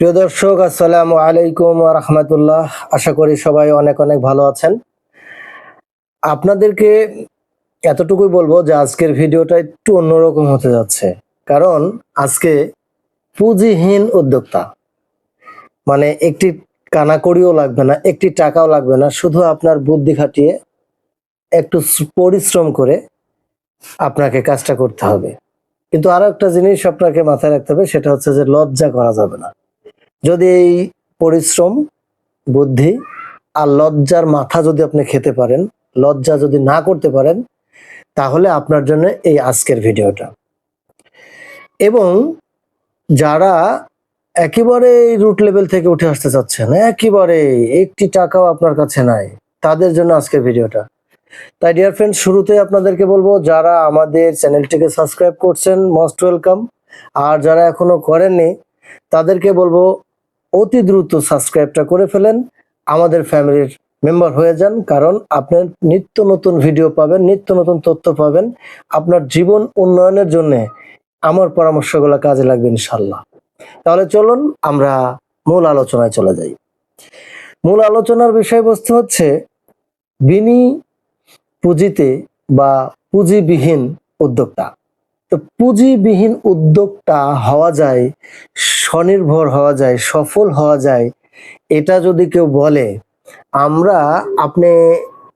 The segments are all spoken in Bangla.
প্রিয় দর্শক, আসসালামু আলাইকুম রহমতুল্লাহ। আশা করি সবাই অনেক অনেক ভালো আছেন। আপনাদেরকে এতটুকুই বলব যে আজকের ভিডিওটা একটু অন্যরকম হতে যাচ্ছে। কারণ আজকে পুঁজিহীন উদ্যোক্তা মানে একটি কানাকড়িও লাগবে না, একটি টাকাও লাগবে না, শুধু আপনার বুদ্ধি খাটিয়ে একটু পরিশ্রম করে আপনাকে কাজটা করতে হবে। কিন্তু আরও একটা জিনিস আপনাকে মাথায় রাখতে হবে, সেটা হচ্ছে যে লজ্জা করা যাবে না। যদি এই পরিশ্রম, বুদ্ধি আর লজ্জার মাথা যদি আপনি খেতে পারেন, লজ্জা যদি না করতে পারেন, তাহলে আপনার জন্য এই আজকের ভিডিওটা। এবং যারা একেবারে রুট লেভেল থেকে উঠে আসতে চাচ্ছেন, একেবারে একটি টাকাও আপনার কাছে নাই, তাদের জন্য আজকের ভিডিওটা। তাই ডিয়ার ফ্রেন্ড শুরুতে আপনাদেরকে বলব, যারা আমাদের চ্যানেলটিকে সাবস্ক্রাইব করছেন মোস্ট ওয়েলকাম আর যারা এখনও করেননি, তাদেরকে বলব অতি দ্রুত সাবস্ক্রাইবটা করে ফেলেন। আমাদের ফ্যামিলির মেম্বার হয়ে যান, কারণ আপনি নিত্য নতুন ভিডিও পাবেন, নিত্য নতুন তথ্য পাবেন। আপনার জীবন উন্নয়নের জন্য আমার পরামর্শগুলো কাজে লাগবে ইনশাল্লাহ তাহলে চলুন আমরা মূল আলোচনায় চলে যাই। মূল আলোচনার বিষয়বস্তু হচ্ছে বিনি পুঁজিতে বা পুঁজিবিহীন উদ্যোক্তা। তো পুঁজিবিহীন উদ্যোক্তা হওয়া যায়, স্বনির্ভর হওয়া যায়, সফল হওয়া যায়, এটা যদি কেউ বলে, আমরা আপনি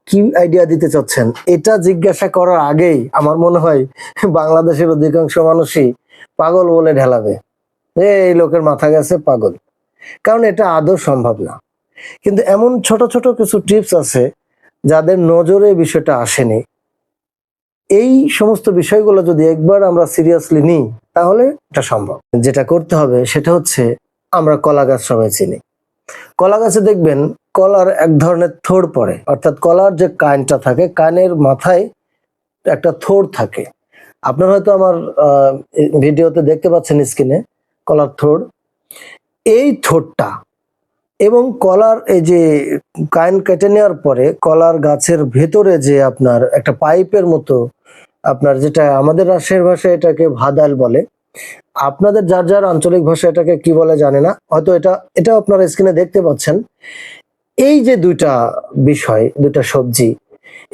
কি আইডিয়া দিতে চাচ্ছেন? এটা জিজ্ঞাসা করার আগেই আমার মনে হয় বাংলাদেশের অধিকাংশ মানুষই পাগল বলে ঢেলাবে এই লোকের মাথা গেছে পাগল। কারণ এটা আদৌ সম্ভব না। কিন্তু এমন ছোট ছোট কিছু টিপস আছে যাদের নজরে বিষয়টা আসেনি। এই সমস্ত বিষয়গুলো যদি একবার আমরা সিরিয়াসলি নিই, তাহলে এটা সম্ভব। যেটা করতে হবে সেটা হচ্ছে আমরা কলা গাছ সবাই চিনি। কলা গাছে দেখবেন কলার এক ধরনের থোড় পড়ে। অর্থাৎ কলার যে কানটা থাকে, কানের মাথায় একটা থোড় থাকে। আপনারা হয়তো আমার ভিডিওতে দেখতে পাচ্ছেন স্ক্রিনে কলার থোড়। এই থোড়টা এবং কলার, এই যে কাইন কেটে নেওয়ার পরে কলার গাছের ভেতরে যে আপনার একটা পাইপের মতো আপনার যেটা আমাদের রাজশাহীর ভাষায় এটাকে ভাদাল বলে, আপনাদের যার যার আঞ্চলিক ভাষা এটাকে কি বলে জানে না, হয়তো এটা এটা আপনারা স্ক্রিনে দেখতে পাচ্ছেন। এই যে দুইটা বিষয়, দুইটা সবজি,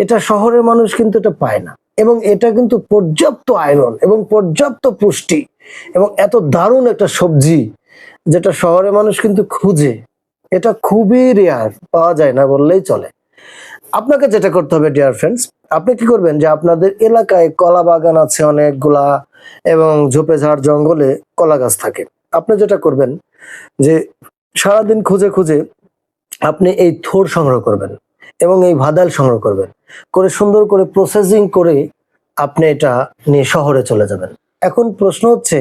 এটা শহরের মানুষ কিন্তু এটা পায় না এবং এটা কিন্তু পর্যাপ্ত আয়রন এবং পর্যাপ্ত পুষ্টি এবং এত দারুণ একটা সবজি যেটা শহরের মানুষ কিন্তু খুঁজে এটা খুবই রেয়ার পাওয়া যায় না বললেই চলে। আপনাকে যেটা করতে হবে ডিয়ার ফ্রেন্ডস আপনি কি করবেন যে আপনাদের এলাকায় কলা বাগান আছে অনেকগুলা এবং ঝোপে ঝাড় জঙ্গলে কলা গাছ থাকে। আপনি যেটা করবেন যে সারাদিন খুঁজে খুঁজে আপনি এই থোর সংগ্রহ করবেন এবং এই ভাদাল সংগ্রহ করবেন। করে সুন্দর করে প্রসেসিং করে আপনি এটা নিয়ে শহরে চলে যাবেন। এখন প্রশ্ন হচ্ছে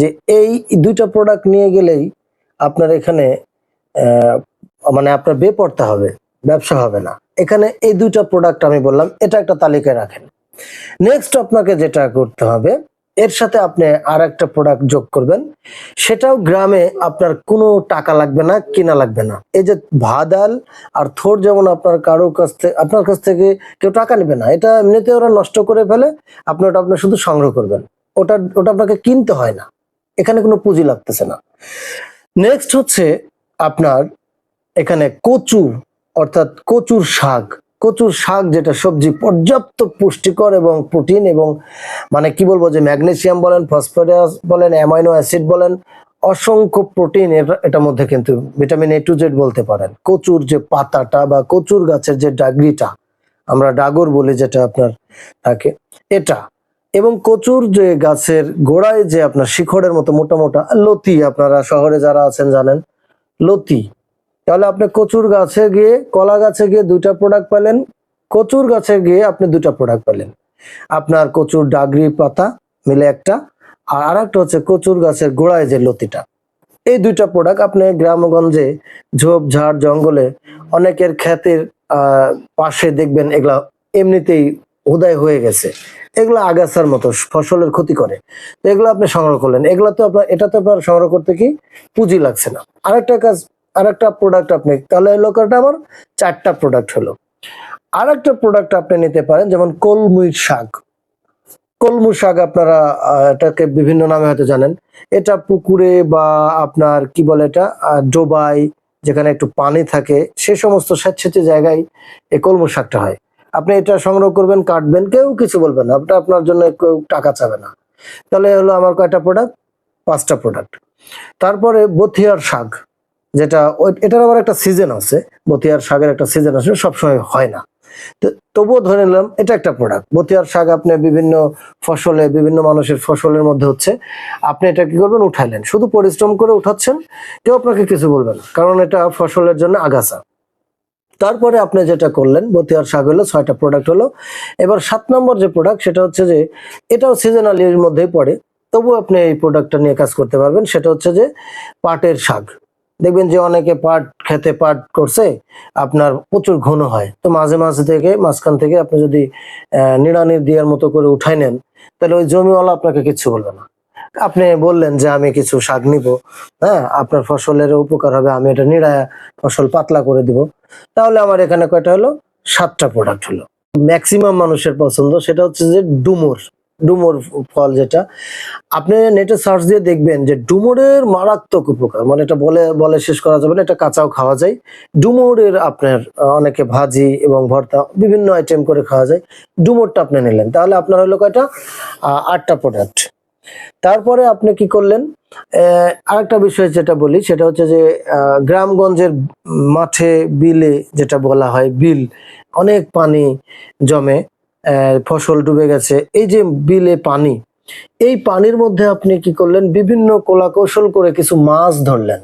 যে এই দুইটা প্রোডাক্ট নিয়ে গেলেই আপনার এখানে মানে আপনার বে পড়তে হবে, ব্যবসা হবে না। এখানে এই দুইটা প্রোডাক্ট আমি বললাম, এটা একটা তালিকায় রাখেন। নেক্সট আপনাকে যেটা করতে হবে, এর সাথে আপনি আর একটা প্রোডাক্ট যোগ করবেন। সেটাও গ্রামে আপনার কোনো টাকা লাগবে না, কিনা লাগবে না। এই যে ভাদাল আর থোর যেমন আপনার কারও কাছ থেকে আপনার কাছ থেকে কেউ টাকা নেবে না, এটা এমনিতে ওরা নষ্ট করে ফেলে, আপনি ওটা আপনার শুধু সংগ্রহ করবেন। ওটা ওটা আপনাকে কিনতে হয় না। এখানে কোনো পুঁজি লাগতেছে না। নেক্সট হচ্ছে আপনার এখানে কচু অর্থাৎ কচুর শাক। কচুর শাক যেটা সবজি পর্যাপ্ত পুষ্টিকর এবং প্রোটিন এবং মানে কি বলব যে ম্যাগনেসিয়াম বলেন, ফসফরাস বলেন, অ্যামাইনো অ্যাসিড বলেন, অসংখ্য প্রোটিন এটার মধ্যে কিন্তু ভিটামিন এ টু জেড বলতে পারেন। কচুর যে পাতাটা বা কচুর গাছের যে ডাগরিটা আমরা ডাগর বলি যেটা আপনার থাকে এটা। এবং কচুর যে গাছের গোড়ায় যে আপনার শিখরের মতো মোটা মোটা লতি আপনারা শহরে যারা আছেন জানেন লতি। তাহলে আপনি কচুর গাছে গিয়ে, কলা গাছে গিয়ে দুইটা প্রোডাক্ট পেলেন। কচুর গাছে গিয়ে আপনি দুইটা প্রোডাক্ট পেলেন। আপনার কচুর ডাগরি পাতা মিলে একটা, আর আরেকটা হচ্ছে কচুর গাছের গোড়ায় যে লতিটা। এই দুইটা প্রোডাক্ট আপনি গ্রামগঞ্জে ঝোপ, ঝাড়, জঙ্গলে অনেকের খ্যাতের পাশে দেখবেন, এগুলা এমনিতেই উদয় হয়ে গেছে। এগুলো আগাছার মতো ফসলের ক্ষতি করে। তো এগুলো আপনি সংগ্রহ করলেন। এগুলো তো আপনার, এটা তো আপনার সংগ্রহ করতে কি পুঁজি লাগছে না। আরেকটা কাজ, আরেকটা প্রোডাক্ট আপনি, তাহলে এই লোকটা আমার চারটা প্রোডাক্ট হলো। আরেকটা প্রোডাক্ট আপনি নিতে পারেন, যেমন কলমুই শাক। কলমু শাক আপনারা এটাকে বিভিন্ন নামে হয়তো জানেন। এটা পুকুরে বা আপনার, কি বলে এটা ডোবাই যেখানে একটু পানি থাকে, সে সমস্ত স্বেচ্ছাচে জায়গায় এই কলমু শাকটা হয়। আপনি এটা সংগ্রহ করবেন, কাটবেন, কেউ কিছু বলবেন না। ওটা আপনার জন্য কেউ টাকা চাবে না। তাহলে হলো আমার কয়টা প্রোডাক্ট পাঁচটা প্রোডাক্ট তারপরে বথিয়ার শাক, যেটা এটার আবার একটা সিজন আছে। বথিয়ার শাকের একটা সিজন আছে সবসময় হয় না। তবুও ধরে নিলাম, এটা একটা প্রোডাক্ট বথিয়ার শাক আপনি বিভিন্ন ফসলে, বিভিন্ন মানুষের ফসলের মধ্যে হচ্ছে, আপনি এটা কি করবেন? উঠাইলেন। শুধু পরিশ্রম করে উঠাচ্ছেন, কেউ আপনাকে কিছু বলবেন কারণ এটা ফসলের জন্য আগাছা। তারপরে আপনি যেটা করলেন বতিয়ার শাক হলো ছয়টা প্রোডাক্ট হলো। এবার সাত নম্বর যে প্রোডাক্ট সেটা হচ্ছে যে এটাও সিজনালির মধ্যেই পড়ে। তবু আপনি এই প্রোডাক্টটা নিয়ে কাজ করতে পারবেন সেটা হচ্ছে যে পাটের শাক। দেখবেন যে অনেকে পাট খেতে পাট করছে আপনার প্রচুর ঘন হয়। তো মাঝে মাঝে থেকে মাঝখান থেকে আপনি যদি আহ, নিড়ানির দেওয়ার মতো করে উঠাই নেন তাহলে ওই জমিওয়ালা আপনাকে কিচ্ছু বলবে না। আপনি বললেন যে আমি কিছু শাক নিব হ্যাঁ? আপনার ফসলের উপকার হবে, আমি এটা নিড়ায় ফসল পাতলা করে দিব। তাহলে আমার এখানে কয়টা হলো? সাতটা প্রোডাক্ট হলো। ম্যাক্সিমাম মানুষের পছন্দ সেটা হচ্ছে যে ডুমুর ডুমুর ফল যেটা। আপনি নেটে সার্চ দিয়ে দেখবেন যে ডুমুরের মারাত্মক উপকার। মানে এটা বলে বলে শেষ করা যাবে না, এটা কাঁচাও খাওয়া যায়। ডুমুরের আপনার অনেকে ভাজি এবং ভর্তা বিভিন্ন আইটেম করে খাওয়া যায়। ডুমুরটা আপনি নিলেন। তাহলে আপনার হলো কয়টা? আটটা প্রোডাক্ট তারপরে আপনি কি করলেন? আরেকটা বিষয় যেটা বলি, সেটা হচ্ছে যে গ্রামগঞ্জের মাঠে বিলে যেটা বলা হয়, বিল, অনেক পানি জমে ফসল ডুবে গেছে। এই যে বিলে পানি, এই পানির মধ্যে আপনি কি করলেন? বিভিন্ন কলা কৌশল করে কিছু মাছ ধরলেন,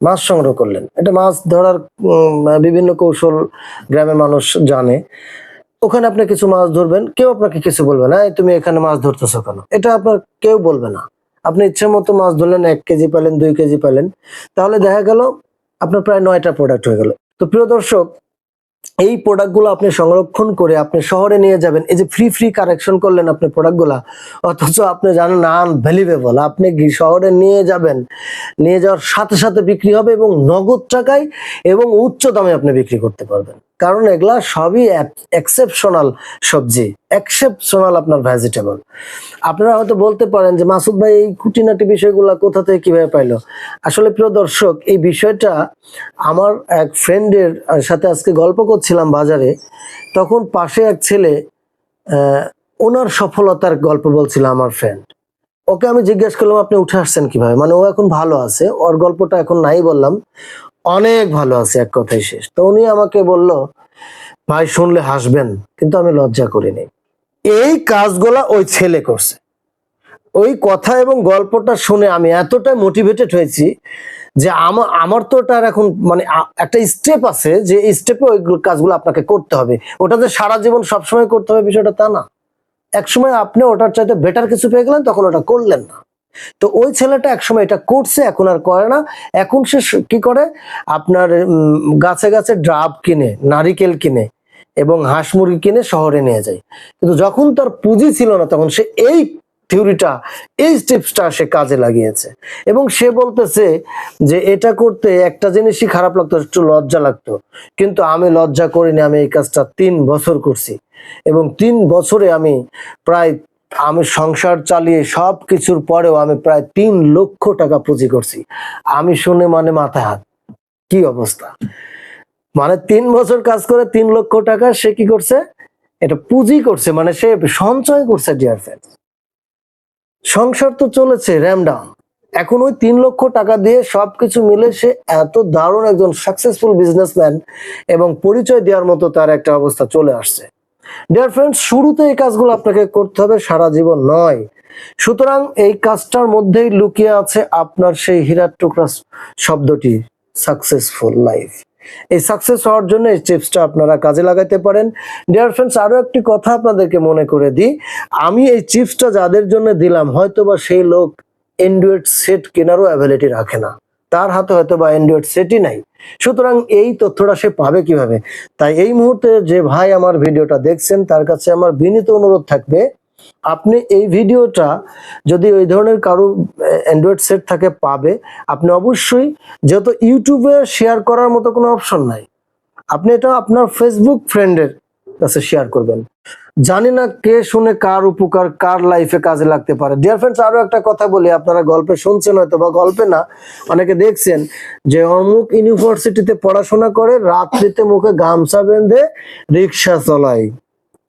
মাছ সংগ্রহ করলেন। এটা মাছ ধরার বিভিন্ন কৌশল গ্রামের মানুষ জানে। ওখানে আপনি কিছু মাছ ধরবেন, কেউ আপনাকে কিছু বলবে না তুমি এখানে মাছ ধরতেছো কেন? এটা আপনার কেউ বলবে না। আপনি ইচ্ছে মতো মাছ ধরলেন, এক কেজি পেলেন, দুই কেজি পেলেন, তাহলে দেখা গেল আপনার প্রায় নয়টা প্রোডাক্ট হয়ে গেল। তো প্রিয় দর্শক এই প্রোডাক্টগুলো আপনি সংরক্ষণ করে আপনি শহরে নিয়ে যাবেন, এই যে ফ্রি ফ্রি কারেকশন করলেন আপনি প্রোডাক্টগুলো অথচ আপনি জানেন আনভ্যালিউয়েবল আপনি শহরে নিয়ে যাবেন, নিয়ে যাওয়ার সাথে সাথে বিক্রি হবে এবং নগদ টাকায় এবং উচ্চ দামে আপনি বিক্রি করতে পারবেন। কারণ এগুলা সবই এক্সেপশনাল সবজি। এক্সেপশনাল আপনার ভেজিটেবল আপনারা হয়তো বলতে পারেন যে, মাসুদ ভাই, এই খুঁটিনাটি বিষয়গুলো কোথা থেকে কীভাবে পাইলো? আসলে প্রিয় দর্শক, এই বিষয়টা আমার এক ফ্রেন্ডের সাথে আজকে গল্প করছিলাম বাজারে। তখন পাশে এক ছেলে ওনার সফলতার গল্প বলছিল আমার ফ্রেন্ড ওকে আমি জিজ্ঞেস করলাম, আপনি উঠে আসছেন কীভাবে? মানে ও এখন ভালো আছে, ওর গল্পটা এখন নাই বললাম। অনেক ভালো আছে, এক কথাই শেষ। তো উনি আমাকে বলল, ভাই, শুনলে হাসবেন, কিন্তু আমি লজ্জা করিনি। এই কাজগুলা ওই ছেলে করছে। ওই কথা এবং গল্পটা শুনে আমি এতটাই মোটিভেটেড হয়েছি যে আমার তো ওটার এখন মানে একটা স্টেপ আছে যে স্টেপে ওই কাজগুলো আপনাকে করতে হবে। ওটা যে সারা জীবন সবসময় করতে হবে বিষয়টা তা না। একসময় আপনি ওটার চাইতে বেটার কিছু পেয়ে গেলেন, তখন ওটা করলেন না। তো ওই ছেলেটা একসময় এটা করছে, এখন আর করে না। এখন স- কি করে? আপনার গাছে গাছে ড্রাব কিনে, নারিকেল কিনে। এবং হাঁস মুরগি কিনে শহরে নিয়ে যায়। কিন্তু যখন তার পুঁজি ছিল না, তখন সে এই থিওরিটা, এই স্টেপসটা সে কাজে লাগিয়েছে। এবং সে বলতেছে যে এটা করতে একটা জিনিসই খারাপ লাগতো, একটু লজ্জা লাগতো। কিন্তু আমি লজ্জা করিনি, আমি এই কাজটা তিন বছর করছি। এবং তিন বছরে আমি প্রায়, আমি সংসার চালিয়ে সব কিছুর পরেও আমি প্রায় তিন লক্ষ টাকা পুঁজি করছি। আমি শুনে মানে মাথা হাত। কি অবস্থা? মানে তিন বছর কাজ করে তিন লক্ষ টাকা, সে কি করছে? এটা পুঁজি করছে মানে সে সঞ্চয় করছে ডিয়ার ফ্রেন্ড সংসার তো চলেছে র্যাম ডাউন এখন ওই তিন লক্ষ টাকা দিয়ে সবকিছু মিলে সে এত দারুণ একজন সাকসেসফুল বিজনেসম্যান এবং পরিচয় দেওয়ার মতো তার একটা অবস্থা চলে আসছে। ডিয়ার ফ্রেন্ডস শুরুতে এই কাজগুলো আপনাকে করতে হবে, সারা জীবন নয়। সুতরাং এই কাজটার মধ্যেই লুকিয়ে আছে আপনার সেই হীরার টুকরা শব্দটি সাকসেসফুল লাইফ এই সাকসেস হওয়ার জন্য এই টিপসটা আপনারা কাজে লাগাইতে পারেন। ডিয়ার ফ্রেন্ডস আরও একটি কথা আপনাদেরকে মনে করে দিই। আমি এই চিপসটা যাদের জন্য দিলাম হয়তো বা সেই লোক অ্যান্ড্রয়েড সেট কেনারও অ্যাবিলিটি রাখে না। তার হাতে হয়তো বা অ্যান্ড্রয়েড সেটই নাই। সুতরাং এই তথ্যটা সে পাবে কীভাবে? তাই এই মুহূর্তে যে ভাই আমার ভিডিওটা দেখছেন, তার কাছে আমার বিনীত অনুরোধ থাকবে আপনি এই ভিডিওটা যদি ওই ধরনের কারও অ্যান্ড্রয়েড সেট থাকে, পাবে। আপনি অবশ্যই যেহেতু ইউটিউবে শেয়ার করার মতো কোনো অপশন নাই, আপনি এটা আপনার ফেসবুক ফ্রেন্ডের কাছে শেয়ার করবেন। জানি না কে শুনে কার উপকার, কার লাইফে কাজে লাগতে পারে। ডিয়ার ফ্রেন্ডস আরও একটা কথা বলি, আপনারা গল্পে শুনছেন হয়তো বা গল্পে না, অনেকে দেখছেন যে অমুক ইউনিভার্সিটিতে পড়াশোনা করে, রাত্রিতে মুখে গামছা বেঁধে রিক্সা চলায়।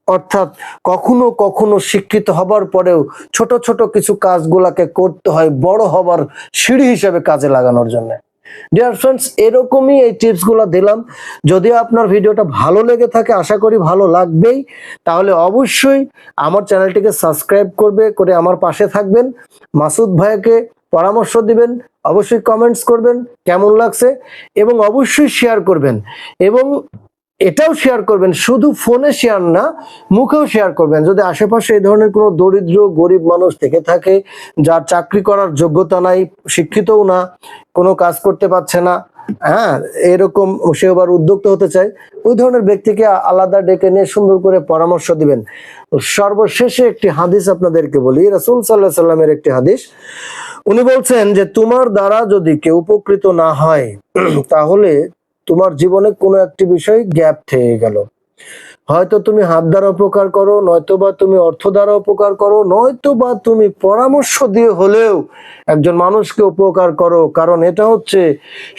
অর্থাৎ কখনো কখনো শিক্ষিত হবার পরেও ছোট ছোট কিছু কাজগুলাকে করতে হয় বড় হবার সিঁড়ি হিসেবে কাজে লাগানোর জন্য। ডিয়ার ফ্রেন্ডস এরকমই এই টিপসগুলো দিলাম। যদি আপনার ভিডিওটা ভালো লেগে থাকে, আশা করি ভালো লাগবেই, তাহলে অবশ্যই আমার চ্যানেলটিকে সাবস্ক্রাইব করবে, করে আমার পাশে থাকবেন। মাসুদ ভাইকে পরামর্শ দিবেন, অবশ্যই কমেন্টস করবেন, কেমন লাগছে, এবং অবশ্যই শেয়ার করবেন। এবং এটাও শেয়ার করবেন, শুধু ফোনে শেয়ার না, মুখেও শেয়ার করবেন। যদি আশেপাশে এই ধরনের কোনো দরিদ্র, গরিব মানুষ থেকে থাকে, যার চাকরি করার যোগ্যতা নাই, শিক্ষিতও না, কোনো কাজ করতে পারছে না হ্যাঁ এরকম সে আবার উদ্যোক্তা হতে চায়, ওই ধরনের ব্যক্তিকে আলাদা ডেকে নিয়ে সুন্দর করে পরামর্শ দিবেন। সর্বশেষে একটি হাদিস আপনাদেরকে বলি, রাসুল সাল্লাহ সাল্লামের একটি হাদিস। উনি বলছেন যে, তোমার দ্বারা যদি কেউ উপকৃত না হয়, তাহলে তোমার জীবনে কোনো একটি বিষয় গ্যাপ থেকে গেল। হয়তো তুমি হাত দ্বারা উপকার করো নয়তো বা তুমি অর্থ দ্বারা উপকার করো নয়তো বা তুমি পরামর্শ দিয়ে হলেও একজন মানুষকে উপকার করো। কারণ এটা হচ্ছে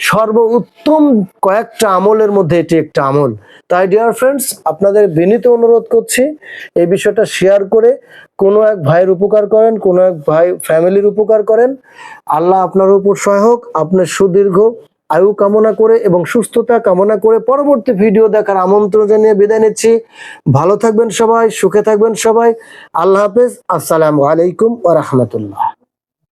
সর্ব উত্তম কয়েকটা আমলের মধ্যে এটি একটা আমল। তাই ডিয়ার ফ্রেন্ডস আপনাদের বিনীত অনুরোধ করছি এই বিষয়টা শেয়ার করে কোনো এক ভাইয়ের উপকার করেন, কোনো এক ভাই ফ্যামিলির উপকার করেন। আল্লাহ আপনার উপর সহায়ক, আপনার সুদীর্ঘ আয়ু কামনা করে এবং সুস্থতা কামনা করে পরবর্তী ভিডিও দেখার আমন্ত্রণ জানিয়ে বিদায় নিচ্ছি। ভালো থাকবেন সবাই, সুখে থাকবেন সবাই। আল্লাহ হাফেজ। আসসালামু আলাইকুম রাহমাতুল্লাহ।